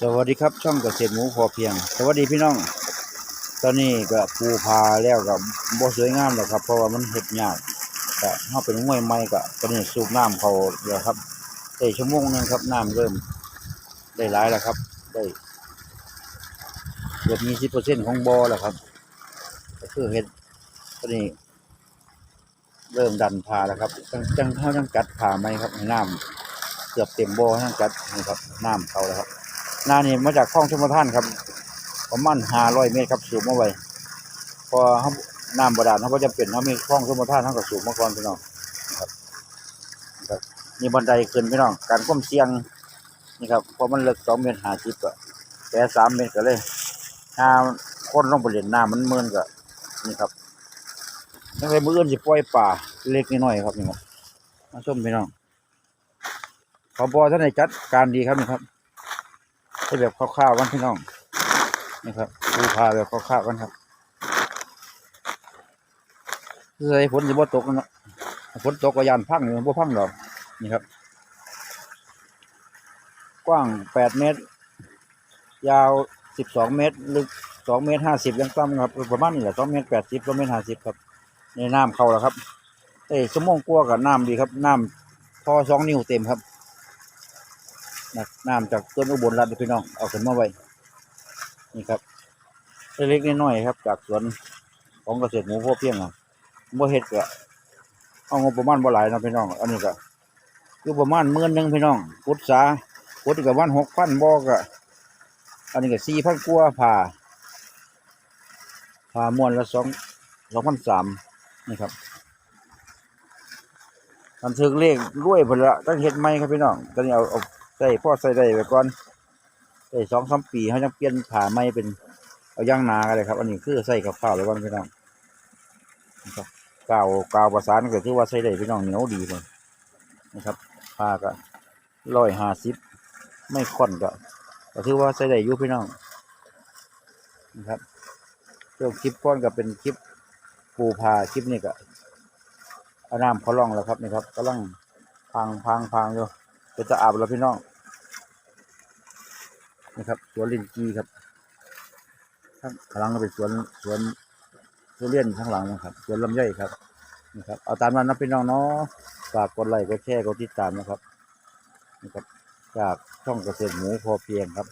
สวัสดีครับช่องเกษตรหมูพอเพียง สวัสดีพี่น้อง ตอนนี้ก็ปูพาแล้วกับบ่สวยงามหรอกครับ เพราะว่ามันเฮ็ดยากก็เฮาเป็นมวยใหม่ก็ตอนนี้สูบน้ำเขาเดี๋ยวครับได้ชั่วโมงนึงครับน้ำเริ่ม ได้หลายแล้วครับ ได้เกือบมีสิบเปอร์เซ็นต์ของบ่อแล้วครับก็คือเฮ็ดตอนนี้เริ่มดันพาแล้วครับจังจังเฮาจังกัดพาไหมครับให้น้ำเกือบเต็มบ่อจังกัดนี่ครับน้ำเขาแล้วครับ นานี่มาจากคลองชมประทานครับประมาณห้าร้อยเมตรครับสูบมาไว้พอเขาน้ำบาดาลเขาจะเป็นเขามีคลองชมประทานเขาก็สูบมาก่อนพี่น้องครับครับนี่บันไดขึ้นพี่น้องการก้มเสียงนี่ครับเพราะมันเลึกสองเมตรห้าสิบก็แต่สามเมตรก็เลยถ้าคนลงไปเล่นน้ำมันเมินก็นี่ครับยังไงมืออื่นสิปล่อยป่าเล็กน้อยครับนี่ครับมาชมพี่น้องขอบอท่านในจัดการดีครับนี่ครับ ให้แบบคร่าวๆกันพี่น้องนี่ครับปูพาแบบคร่าวๆกันครับเลยฝนจะบ่ตกนะฝนตกก็ยานพังอยู่บ่พังหรอกนี่ครับ กว้างแปดเมตร ยาวสิบสองเมตรลึกสองเมตรห้าสิบยังต่ำครับประมาณนี้แหละสองเมตรแปดสิบสองเมตรห้าสิบครับในน้ำเข้าแล้วครับ เอ้สมองกลัวกับน้ำดีครับ น้ำพอสองนิ้วเต็มครับ นะน้ำจากต้นอุบลรัตน์พี่น้องเอาขึ้นมาไว้นี่ครับเล็กๆน้อยๆครับ จากสวนของเกษตรหมูพวกเพียงอะบ่เฮ็ดก็เอางบประมาณบ่หลายเนะพี่น้อง อันนี้ก็คือประมาณหมื่นหนึงพี่น้องพุทธาพุทธกับวันหกพันบ่ก็อันนี้ก็สี่พันกว่าผ่าผ่ามวนละสองสองพันสามนี่ครับมันถึงเลขรวยเพิ่นละตั้งเฮ็ดใหมครับพี่น้องตอนนี้เอาเอา ใส่พ่อใส่ได้ไปก่อนใส่สองสามปีเขาจะเปลี่ยนผ่าไม้เป็นเอาย่างนากันเลยครับ อันนี้คือใส่กับข้าวเลยวันพี่น้องครับกาวกาวประสานก็ถือว่าใส่ได้พี่น้องเหนียวดีเลยนะครับผ้าก็ร้อยห้าสิบไม่ค่อนก็ก็ถือว่าใส่ได้ยู่พี่น้องนะครับเรื่องคลิปก้อนก็เป็นคลิปปูพาคลิปนี้ก็เอาน้ำเขาล่องแล้วครับนี่ครับกำลังพังพังพังอยู่ เป็นตะอาบแล้วพี่น้องนะครับสวนลินจีครับข้างข้างหลังเป็นสวนสวนทุเรียนข้างหลังนะครับสวนลำไยครับนะครับเอาตามนั้นนะพี่น้องเนาะฝากกดไลค์กดแชร์กดติดตามนะครับนะครับจากช่องเกษตรหมูพอเพียงครับ